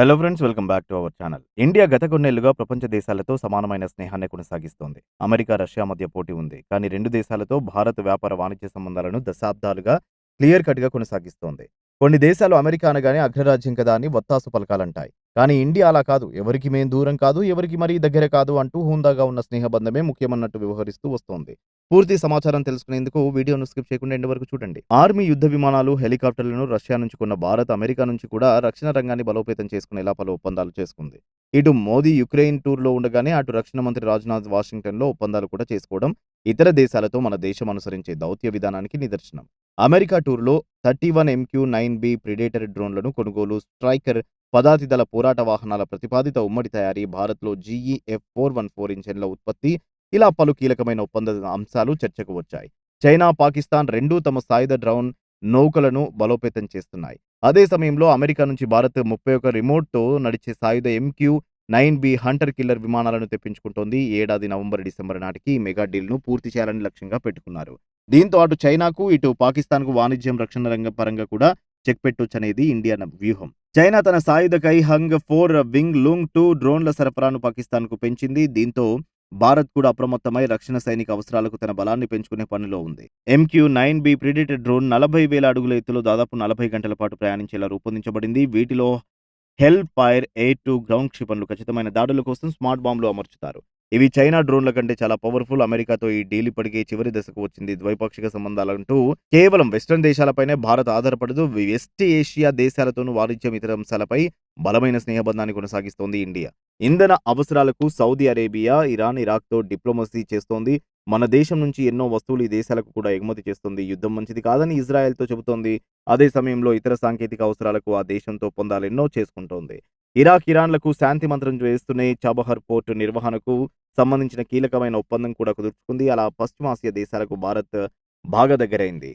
Hello friends welcome back to our channel India గత కొన్నేళ్ళుగా ప్రపంచ దేశాలతో సమానమైన స్నేహాన్ని కొనసాగిస్తోంది. అమెరికా రష్యా మధ్య పోటీ ఉంది. కానీ రెండు దేశాలతో భారత్ వ్యాపార వాణిజ్య సంబంధాలను దశాబ్దాలుగా క్లియర్ కట్గా కొనసాగిస్తోంది. కొన్ని దేశాలు అమెరికా అనగానే అగ్రరాజ్యం కదా అని వత్తాసు పలకాలంటాయి. కానీ ఇండియా అలా కాదు. ఎవరికి మేం దూరం కాదు ఎవరికి మరీ దగ్గర కాదు అంటూ హుందాగా ఉన్న స్నేహబంధమే ముఖ్యమన్నట్టు వ్యవహరిస్తూ వస్తోంది. పూర్తి సమాచారం తెలుసుకునేందుకు వీడియోను స్కిప్ చేయకుండా ఎండ్ వరకు చూడండి. ఆర్మీ యుద్ధ విమానాలు హెలికాప్టర్లను రష్యా నుంచి కొన్న భారత్ అమెరికా నుంచి కూడా రక్షణ రంగాన్ని బలోపేతం చేసుకునేలా పలు ఒప్పందాలు చేసుకుంది. ఇటు మోదీ యుక్రెయిన్ టూర్లో ఉండగానే అటు రక్షణ మంత్రి రాజ్నాథ్ వాషింగ్టన్లో ఒప్పందాలు కూడా చేసుకోవడం ఇతర దేశాలతో మన దేశం అనుసరించే దౌత్య విధానానికి నిదర్శనం. అమెరికా టూర్లో thirty one MQ nine B predator డ్రోన్లను కొనుగోలు స్ట్రైకర్ పదాతిదళ పోరాట వాహనాల ప్రతిపాదిత ఉమ్మడి తయారీ భారత్లో జీఈఎఫ్ ఫోర్ వన్ ఫోర్ ఇంజన్ల ఉత్పత్తి. ఇలా పలు కీలకమైన ఒప్పంద అంశాలు చర్చకు వచ్చాయి. చైనా పాకిస్తాన్ రెండూ తమ సాయుధ డ్రోన్ నౌకలను బలోపేతం చేస్తున్నాయి. అదే సమయంలో అమెరికా నుంచి భారత్ ముప్పై ఒక రిమోట్తో నడిచే సాయుధ MQ nine B hunter killer విమానాలను తెప్పించుకుంటోంది. ఏడాది నవంబర్ డిసెంబర్ నాటికి ఈ మెగా డీల్ను పూర్తి చేయాలని లక్ష్యంగా పెట్టుకున్నారు. దీంతో అటు చైనాకు ఇటు పాకిస్తాన్కు వాణిజ్యం రక్షణ రంగ పరంగా కూడా చెక్ పెట్టొచ్చనేది ఇండియా వ్యూహం. చైనా తన సాయుధ Caihong four Wing Loong two డ్రోన్ల సరఫరాను పాకిస్తాన్కు పెంచింది. దీంతో భారత్ కూడా అప్రమత్తమై రక్షణ సైనిక అవసరాలకు తన బలాన్ని పెంచుకునే పనిలో ఉంది. MQ nine B Predator drone నలభై వేల అడుగుల ఎత్తులో దాదాపు నలభై గంటల పాటు ప్రయాణించేలా రూపొందించబడింది. వీటిలో Hellfire air to ground క్షిపణులు ఖచ్చితమైన దాడుల కోసం స్మార్ట్ బాంబులు అమర్చుతారు. ఇవి చైనా డ్రోన్ల కంటే చాలా పవర్ఫుల్. అమెరికాతో ఈ డీల్ ఇప్పటికే చివరి దశకు వచ్చింది. ద్వైపాక్షిక సంబంధాలంటూ కేవలం వెస్ట్రన్ దేశాలపైనే భారత్ ఆధారపడదు. వెస్ట్ ఏషియా దేశాలతోనూ వాణిజ్యం ఇతర అంశాలపై బలమైన స్నేహబంధాన్ని కొనసాగిస్తోంది ఇండియా. ఇంధన అవసరాలకు సౌదీ అరేబియా ఇరాన్ ఇరాక్తో డిప్లొమసీ చేస్తోంది. మన దేశం నుంచి ఎన్నో వస్తువులు ఈ దేశాలకు కూడా ఎగుమతి చేస్తుంది. యుద్ధం మంచిది కాదని ఇజ్రాయెల్తో చెబుతోంది. అదే సమయంలో ఇతర సాంకేతిక అవసరాలకు ఆ దేశంతో పొందాలెన్నో చేసుకుంటోంది. ఇరాక్ ఇరాన్లకు శాంతి మంత్రం వేస్తూనే చాబహర్ పోర్టు నిర్వహణకు సంబంధించిన కీలకమైన ఒప్పందం కూడా కుదుర్చుకుంది. అలా పశ్చిమాసియా దేశాలకు భారత్ బాగా దగ్గరైంది.